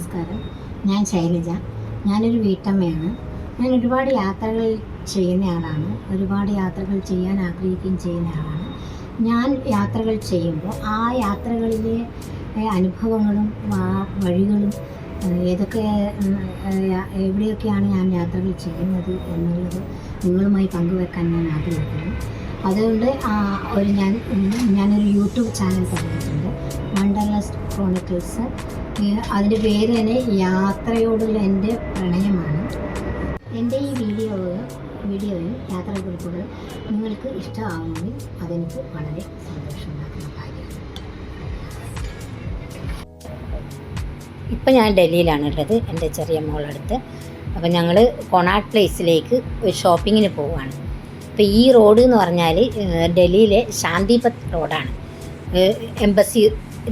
നമസ്കാരം. ഞാൻ ശൈലജ. ഞാനൊരു വീട്ടമ്മയാണ്. ഞാൻ ഒരുപാട് യാത്രകൾ ചെയ്യുന്ന ആളാണ്. ഒരുപാട് യാത്രകൾ ചെയ്യാൻ ആഗ്രഹിക്കുകയും ചെയ്യുന്ന ആളാണ്. ഞാൻ യാത്രകൾ ചെയ്യുമ്പോൾ ആ യാത്രകളിലെ അനുഭവങ്ങളും ആ വഴികളും ഏതൊക്കെ എവിടെയൊക്കെയാണ് ഞാൻ യാത്രകൾ ചെയ്യുന്നത് എന്നുള്ളത് നിങ്ങളുമായി പങ്കുവെക്കാൻ ഞാൻ ആഗ്രഹിക്കുന്നു. അതുകൊണ്ട് ഒരു ഞാൻ ഞാനൊരു യൂട്യൂബ് ചാനൽ തുടങ്ങിയിട്ടുണ്ട്. വണ്ടർലസ് ക്രോണിക്കിൾസ് അതിന്റെ പേര് തന്നെ യാത്രയോടുള്ള എന്റെ പ്രണയമാണ്. എന്റെ ഈ വീഡിയോ വീഡിയോയും യാത്രാക്കുറിപ്പുകൾ നിങ്ങൾക്ക് ഇഷ്ടമാവുമെങ്കിൽ അതെനിക്ക് വളരെ സന്തോഷമുണ്ടാക്കുന്ന കാര്യമാണ്. ഇപ്പം ഞാൻ ഡൽഹിയിലാണുള്ളത് എന്റെ ചെറിയ മോളടുത്ത്. അപ്പം ഞങ്ങൾ കൊണാട്ട് പ്ലേസിലേക്ക് ഒരു ഷോപ്പിങ്ങിന് പോവുകയാണ്. അപ്പോൾ ഈ റോഡ് എന്ന് പറഞ്ഞാൽ ഡൽഹിയിലെ ശാന്തിപത് റോഡാണ്. എംബസി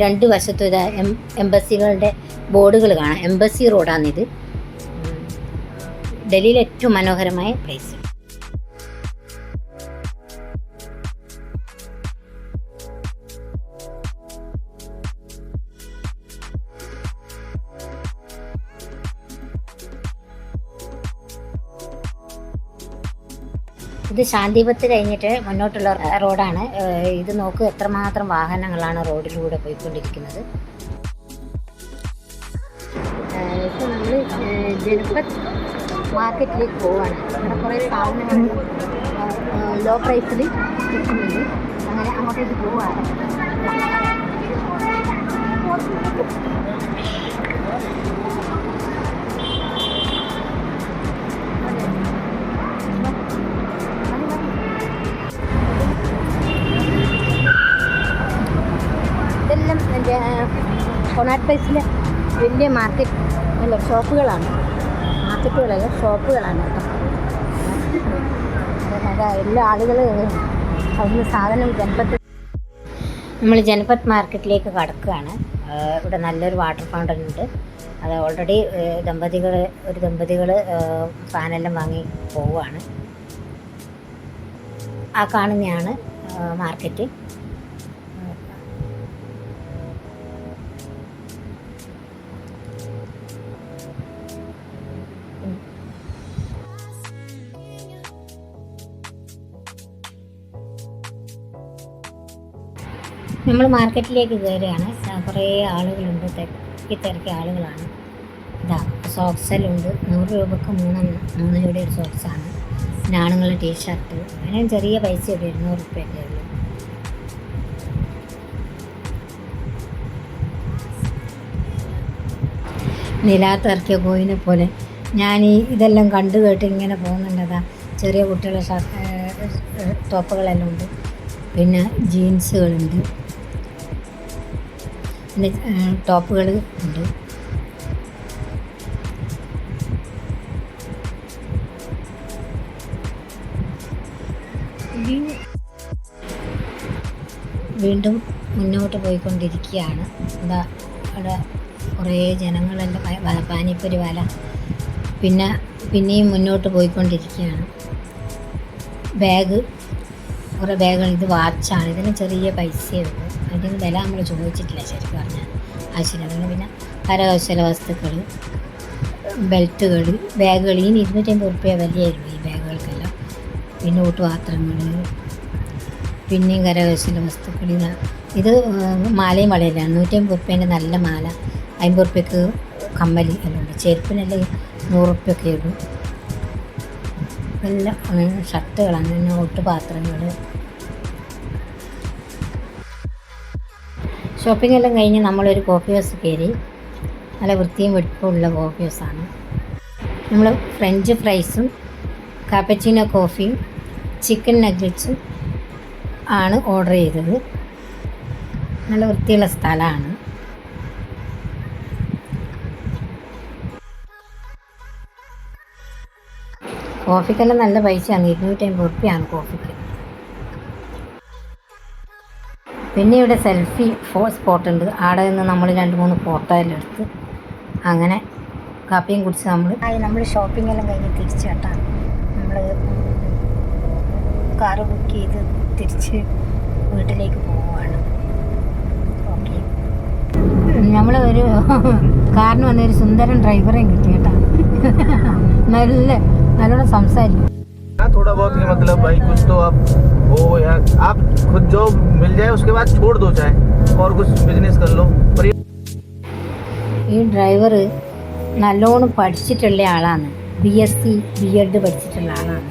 രണ്ട് വശത്തും എം എംബസികളുടെ ബോർഡുകൾ കാണാം. എംബസി റോഡാണിത്. ഡൽഹിയിലെ ഏറ്റവും മനോഹരമായ പ്ലേസ് ഇത് ശാന്തിപത്ത് കഴിഞ്ഞിട്ട് മുന്നോട്ടുള്ള റോഡാണ്. ഇത് നോക്കൂ എത്രമാത്രം വാഹനങ്ങളാണ് റോഡിലൂടെ പോയിക്കൊണ്ടിരിക്കുന്നത്. ഇപ്പോൾ നമ്മൾ ജനപത് മാർക്കറ്റിലേക്ക് പോവാണ്. ഇവിടെ കുറേ സാധനങ്ങൾ ലോ പ്രൈസിൽ കിട്ടുന്നുണ്ട്. അങ്ങനെ അങ്ങോട്ടേക്ക് പോവാണ്. കൊണാട്ട് പ്ലേസിലെ വലിയ മാർക്കറ്റ് അല്ല ഷോപ്പുകളാണ്. മാർക്കറ്റുകളല്ല ഷോപ്പുകളാണ് കേട്ടോ. എല്ലാ ആളുകൾ അവിടുന്ന് സാധനം ജനപത്ത് നമ്മൾ ജനപത് മാർക്കറ്റിലേക്ക് കടക്കുകയാണ്. ഇവിടെ നല്ലൊരു വാട്ടർ ഫൗണ്ടൻ ഉണ്ട്. അത് ഓൾറെഡി ദമ്പതികൾ ഒരു ദമ്പതികൾ ഫാനെല്ലാം വാങ്ങി പോവുകയാണ്. ആ കാണുന്നതാണ് മാർക്കറ്റ്. നമ്മൾ മാർക്കറ്റിലേക്ക് കയറുകയാണ്. കുറേ ആളുകളുണ്ട്. തിരക്കി തിരക്കിയ ആളുകളാണ്. ഇതാ സോക്സെല്ലുണ്ട് നൂറ് രൂപക്ക് മൂന്നെണ്ണം. മൂന്ന് ജോഡി ഒരു സോക്സാണ് പിന്നെ ആണുങ്ങളുടെ ടീഷർട്ട് അങ്ങനെ ചെറിയ പൈസ ഒരു ഇരുന്നൂറ് റുപ്യൊക്കെ ഉള്ളൂ. നിലാത്തിറക്കിയ കോയിനെ പോലെ ഞാൻ ഈ ഇതെല്ലാം കണ്ടു കേട്ട് ഇങ്ങനെ പോകുന്നുണ്ടതാ ചെറിയ കുട്ടികളുടെ ഷർട്ട് ടോപ്പുകളെല്ലാം ഉണ്ട്. പിന്നെ ജീൻസുകളുണ്ട്. പിന്നെ ടോപ്പുകൾ ഉണ്ട്. വീണ്ടും മുന്നോട്ട് പോയിക്കൊണ്ടിരിക്കുകയാണ്. എന്താ അവിടെ കുറേ ജനങ്ങളെല്ലാം പാനിപ്പൊരി വല പിന്നെ പിന്നെയും മുന്നോട്ട് പോയിക്കൊണ്ടിരിക്കുകയാണ്. ബാഗ് കുറേ ബാഗുകൾ ഇത് വാച്ചാണ്. ഇതിന് ചെറിയ പൈസയേ ഉള്ളൂ. അതിന് വില നമ്മൾ ചോദിച്ചിട്ടില്ല ശരിക്കും പറഞ്ഞാൽ. അതുകൊണ്ട് പിന്നെ കരകൗശല വസ്തുക്കൾ ബെൽറ്റുകൾ ബാഗുകൾ ഈ ഇരുന്നൂറ്റമ്പത് റുപ്യ വിലയായിരുന്നു ഈ ബാഗുകൾക്കെല്ലാം. പിന്നെ ഊട്ടുപാത്രങ്ങൾ പിന്നെയും കരകൗശല വസ്തുക്കൾ ഇത് മാലയും വളയിലാണ് നൂറ്റമ്പത് റുപ്യേന്റെ നല്ല മാല അമ്പത് റുപ്യക്ക് കമ്മലി എല്ലാം ഉണ്ട് ചെരുപ്പിനെല്ലാം നൂറ് റുപ്യൊക്കെ ഉള്ളൂ എല്ലാം ഷർട്ടുകളാണ് പിന്നെ ഒട്ടുപാത്രങ്ങൾ ഷോപ്പിംഗ് എല്ലാം കഴിഞ്ഞ് നമ്മളൊരു കോഫി ഹൗസ് കയറി. നല്ല വൃത്തിയും വെടുപ്പുള്ള കോഫി ഹൗസാണ് നമ്മൾ ഫ്രഞ്ച് ഫ്രൈസും കാപ്പച്ചിനോ കോഫിയും ചിക്കൻ നഗ്ഗറ്റ്സും ആണ് ഓർഡർ ചെയ്തത്. നല്ല വൃത്തിയുള്ള സ്ഥലമാണ്. കോഫിക്കെല്ലാം നല്ല പൈസയാണ്. ഇരുന്നൂറ്റമ്പത് റുപ്യാണ് കോഫിക്ക് പിന്നെ ഇവിടെ സെൽഫി ഫോ സ്പോട്ട് ഉണ്ട്. അവിടെ നിന്ന് നമ്മൾ രണ്ട് മൂന്ന് ഫോട്ടോ എല്ലാം എടുത്ത് അങ്ങനെ കാപ്പിയും കുടിച്ച് നമ്മൾ നമ്മൾ ഷോപ്പിംഗ് എല്ലാം കഴിഞ്ഞ് തിരിച്ചു കേട്ടാ. നമ്മൾ കാറ് ബുക്ക് ചെയ്ത് തിരിച്ച് വീട്ടിലേക്ക് പോവുകയാണ് ഓക്കെ നമ്മൾ ഒരു കാറിന് വന്ന ഒരു സുന്ദരൻ ഡ്രൈവറേയും കിട്ടി കേട്ടാ. നല്ല നല്ലോണം സംസാരിക്കും. हाँ थोड़ा बहुत ही मतलब भाई कुछ तो आप वो यार आप खुद जॉब मिल जाए उसके बाद छोड़ दो चाहे और कुछ बिजनेस कर लो पर ये ഈ ഡ്രൈവർ നല്ലോണം പഠിച്ചിട്ടുള്ള ആളാണ് B S C B Ed പഠിച്ചിട്ടുള്ള ആളാണ്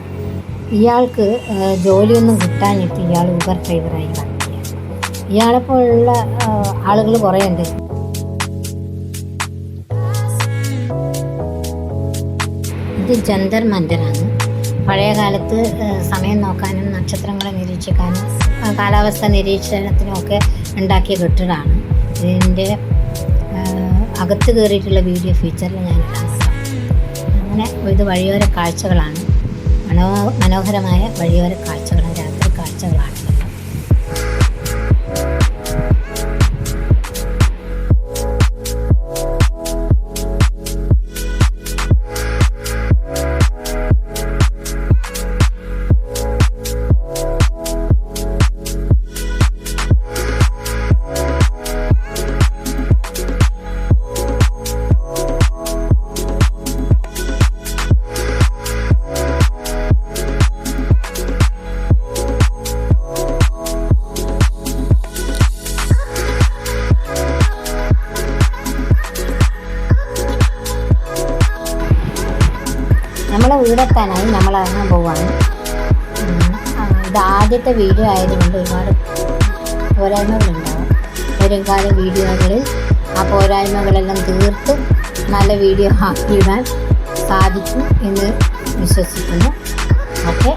ഇയാൾക്ക് ഏഹ്, ജോലിയൊന്നും കിട്ടാഞ്ഞിട്ട് ഇയാൾ ഊബർ ഡ്രൈവറായി വർക്ക് ചെയ്യാം ഇയാളെപ്പോലുള്ള ആളുകൾ കുറേ ഉണ്ട് ഇത് ജന്തർ മന്ദിറാണ് പഴയ കാലത്ത് സമയം നോക്കാനും നക്ഷത്രങ്ങളെ നിരീക്ഷിക്കാനും കാലാവസ്ഥ നിരീക്ഷണത്തിനും ഒക്കെ ഉണ്ടാക്കിയ കെട്ടിടമാണ്. ഇതിന്റെ അകത്ത് കയറിയിട്ടുള്ള വീഡിയോ ഫീച്ചറിൽ ഞാൻ അങ്ങനെ ഇത് വഴിയോര കാഴ്ചകളാണ്. മനോ മനോഹരമായ വഴിയോര കാഴ്ചകളാണ്. വീടെത്താനായി നമ്മൾ ഇറങ്ങാൻ പോവാണ്. ഇത് ആദ്യത്തെ വീഡിയോ ആയതുകൊണ്ട് ഒരുപാട് പോരായ്മകളുണ്ടാവും. വരും കാല വീഡിയോകളിൽ ആ പോരായ്മകളെല്ലാം തീർത്ത് നല്ല വീഡിയോ ആക്കിയിടാൻ സാധിക്കും എന്ന് വിശ്വസിക്കുന്നു. ഓക്കെ.